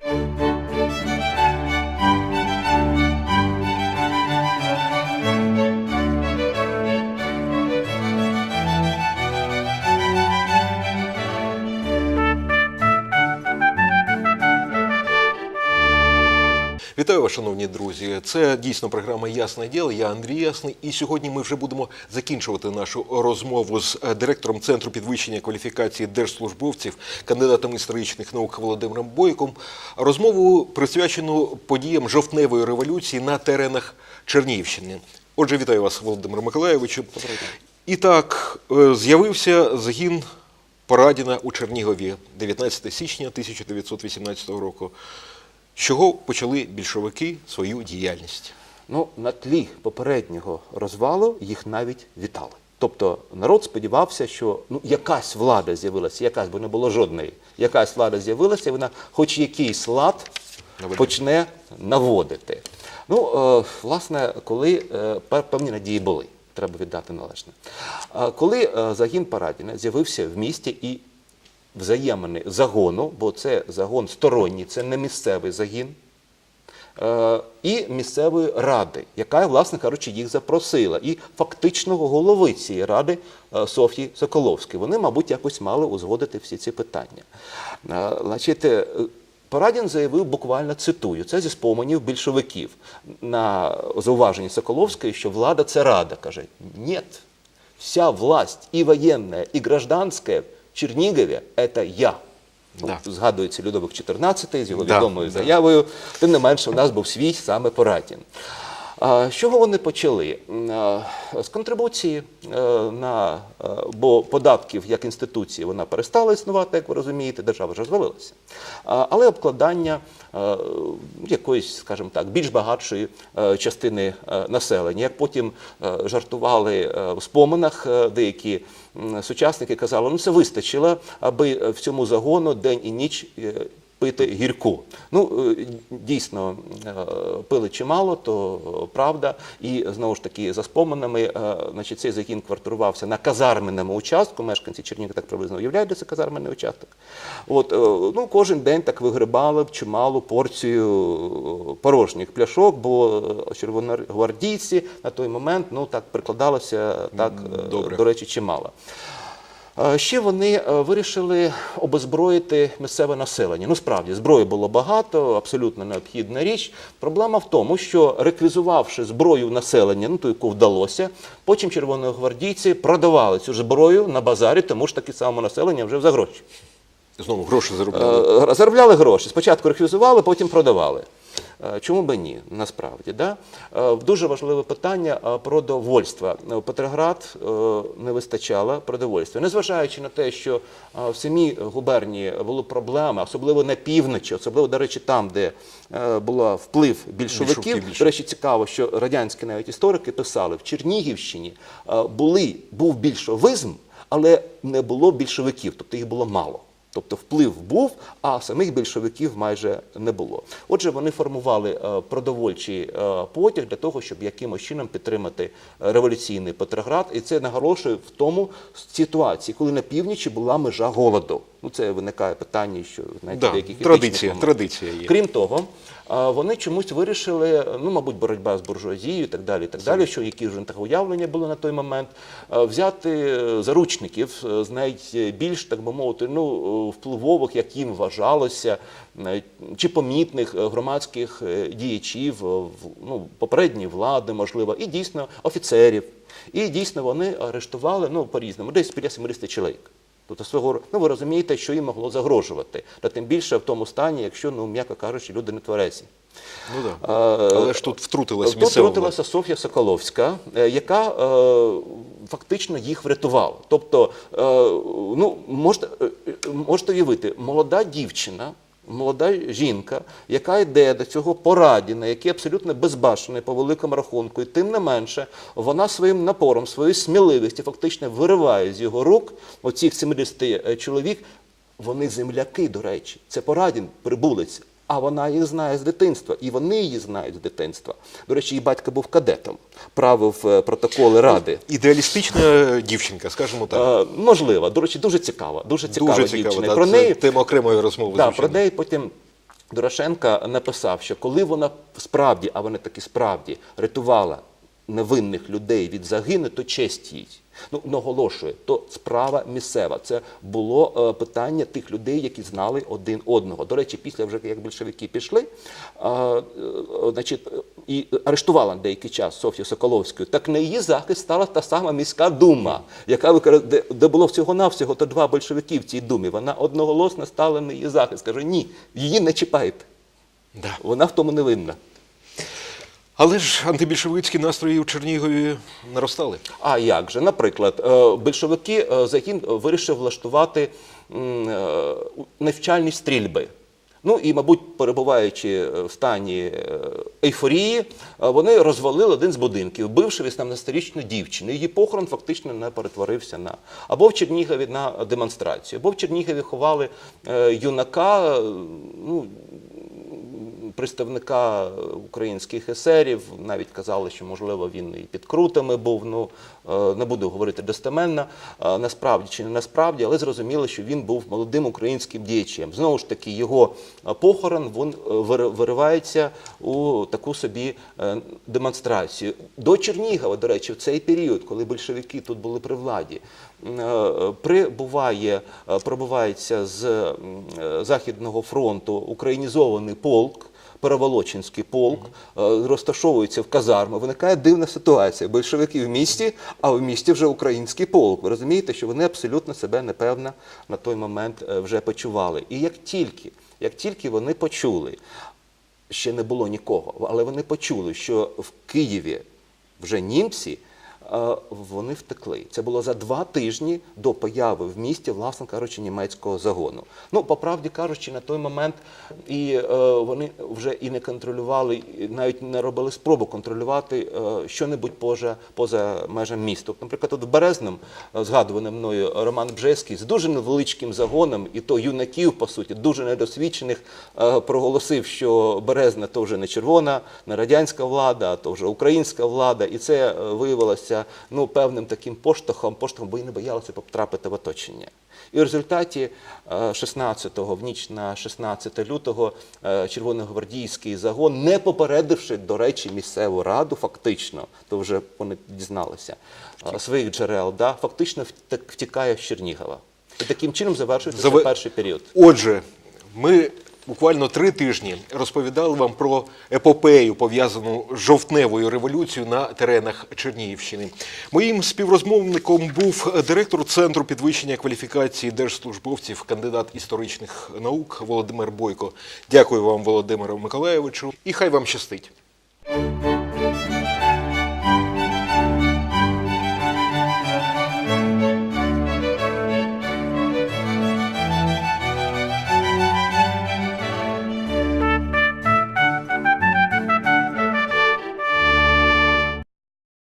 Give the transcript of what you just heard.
Thank you. Вітаю вас, шановні друзі. Це дійсно програма Ясне діло. Я Андрій Ясний. І сьогодні ми вже будемо закінчувати нашу розмову з е, директором Центру підвищення кваліфікації держслужбовців, кандидатом історичних наук Володимиром Бойком. Розмову присвячену подіям жовтневої революції на теренах Чернігівщини. Отже, вітаю вас, Володимир Миколайовичу. І так, е, з'явився загін Порадіна у Чернігові 19 січня 1918 року. З чого почали більшовики свою діяльність? Ну, на тлі попереднього розвалу їх навіть вітали. Тобто народ сподівався, що ну, якась влада з'явилася, якась, бо не було жодної. Якась влада з'явилася, і вона хоч якийсь лад почне наводити. Ну, е, власне, коли е, певні надії були, треба віддати належне. А коли е, загін Парадіна з'явився в місті і взаємини загону, бо це загон сторонній, це не місцевий загін, е, і місцевої ради, яка, власне кажучи, їх запросила, і фактичного голови цієї ради е, Софії Соколовської. Вони, мабуть, якось мали узгодити всі ці питання. Е, Значить, Парадін заявив, буквально цитую, це зі споменів більшовиків на зауваженні Соколовської, що влада це рада. Каже, ні, вся власть і воєнна, і гражданська Чернігові – це я. Да. Згадується Людовик XIV з його Да, відомою да. заявою. Тим не менше, у нас був свій саме Поратін. З чого вони почали? З контрибуції е, на е, бо податків як інституції вона перестала існувати, як ви розумієте, держава ж розвалилася. Але обкладання е, якоїсь, скажімо так, більш багатшої частини населення. Як потім жартували в споминах деякі сучасники казали, ну це вистачило, аби в цьому загону день і ніч. Пити гірку. Ну, е, дійсно, е, пили чимало, то правда. І знову ж таки, за споминами, е, значить, цей загін квартирувався на казарменному участку. Мешканці Чернігова так приблизно уявляють, де це казарменний участок. От, ну, кожен день так вигрибали б чималу порцію порожніх пляшок, бо червоногвардійці на той момент ну, так прикладалося так, Добре. до речі, чимало. Е, Ще вони е, вирішили обезброїти місцеве населення. Ну, справді, зброї було багато, абсолютно необхідна річ. Проблема в тому, що реквізувавши зброю населення, ну ту, яку вдалося, потім червоногвардійці продавали цю зброю на базарі, тому ж таки самому населення вже за гроші. Знову гроші заробляли. Е, Заробляли гроші. Спочатку реквізували, потім продавали. Е, Чому би ні, насправді? Да? Е, Дуже важливе питання е, продовольства. Е, Петроград не вистачало продовольства. Незважаючи на те, що в самій губернії були проблеми, особливо на півночі, особливо, до речі, там, де був вплив більшовиків. До речі, цікаво, що радянські навіть історики писали, в Чернігівщині були, був більшовизм, але не було більшовиків, тобто їх було мало. Тобто вплив був, а самих більшовиків майже не було. Отже, вони формували е, продовольчий е, потяг для того, щоб якимось чином підтримати е, революційний Петроград. І це наголошує в тому ситуації, коли на північі була межа голоду. Ну це виникає питання, що знаєте, Да, деяких традиція, традиція є. Крім того, вони чомусь вирішили, ну, мабуть, боротьба з буржуазією і так далі, і так далі, що які вже таке уявлення були на той момент, взяти е, заручників е, з найбільш, так би мовити, ну, е, впливових, як їм вважалося, чи помітних громадських діячів, ну, попередньої влади, можливо, і дійсно офіцерів. І дійсно вони арештували ну, по-різному, десь біля 70 чоловік. Тобто свого ну ви розумієте, що їм могло загрожувати, та тим більше в тому стані, якщо ну м'яко кажучи, люди не тверезі. Ну да. А, Але ж тут втрутилась Тут місцева втрутилася Софія Соколовська, е, яка е, фактично їх врятувала. Тобто, е, ну можете, е, можете уявити, молода дівчина. Молода жінка, яка йде до цього порадіна, який абсолютно безбашений по великому рахунку, і тим не менше вона своїм напором, своєю сміливістю фактично вириває з його рук оцих 70 чоловік. Вони земляки, до речі, це порадін, прибулець. А вона їх знає з дитинства, і вони її знають з дитинства. До речі, її батько був кадетом, правив е, протоколи ради. Ідеалістична дівчинка, скажімо так. Можлива можливо, до речі, дуже цікава, дуже цікава Дуже дівчина. І Про неї тема окремої розмови. Да, про неї потім Дорошенка написав, що коли вона справді, а вони таки справді рятувала невинних людей від загини, то честь їй. Ну, наголошую, то справа місцева. Це було е, питання тих людей, які знали один одного. До речі, після вже як більшовики пішли, е, е, значить, і арештувала на деякий час Софію Соколовську, так на її захист стала та сама міська дума, яка де, де було всього-навсього то два большевики в цій думі. Вона одноголосно стала на її захист. Каже, ні, її не чіпайте. Да. Вона в тому не винна. Але ж антибільшовицькі настрої в Чернігові наростали. А як же? Наприклад, е, большевики е, Загін вирішив влаштувати е, навчальні стрільби. Ну і, мабуть, перебуваючи в стані ейфорії, вони розвалили один з будинків, вбивши 18-річну дівчину. Її похорон фактично не перетворився на або в Чернігові на демонстрацію, або в Чернігові ховали юнака. Ну, представника українських есерів, навіть казали, що можливо він і під крутами був. Ну е, не буду говорити достеменно, е, насправді чи не насправді, але зрозуміло, що він був молодим українським діячем. Знову ж таки, його е, похорон він е, виривається у таку собі е, демонстрацію. До Чернігова, до речі, в цей період, коли большевики тут були при владі, е, прибуває, е, пробувається з е, Західного фронту українізований полк. Переволочинський полк е, розташовується в казармах, Виникає дивна ситуація. Большевики в місті, а в місті вже український полк. Ви розумієте, що вони абсолютно себе непевно на той момент е, вже почували. І як тільки, як тільки вони почули, ще не було нікого, але вони почули, що в Києві вже німці. Вони втекли. Це було за два тижні до появи в місті, власне кажучи, німецького загону. Ну, по правді кажучи, на той момент і е, вони вже і не контролювали, і навіть не робили спробу контролювати е, що-небудь поза, поза межами міста. Наприклад, от в Березному, е, згадуваний мною Роман Бжеський, з дуже невеличким загоном, і то юнаків, по суті, дуже недосвідчених, проголосив, що Березна то вже не червона, не радянська влада, а то вже українська влада. І це е, виявилося ну, певним таким поштовхом, поштовхом, бо і не боялися потрапити в оточення. І в результаті е, 16-го, в ніч на 16 лютого, е, червоногвардійський загон, не попередивши, до речі, місцеву раду, фактично, то вже вони дізналися е, своїх джерел, да, фактично втікає з Чернігова. І таким чином завершується Заве- перший період. Отже, ми буквально три тижні розповідали вам про епопею, пов'язану з жовтневою революцією на теренах Чернігівщини. Моїм співрозмовником був директор Центру підвищення кваліфікації держслужбовців, кандидат історичних наук Володимир Бойко. Дякую вам, Володимиру Миколаєвичу, і хай вам щастить.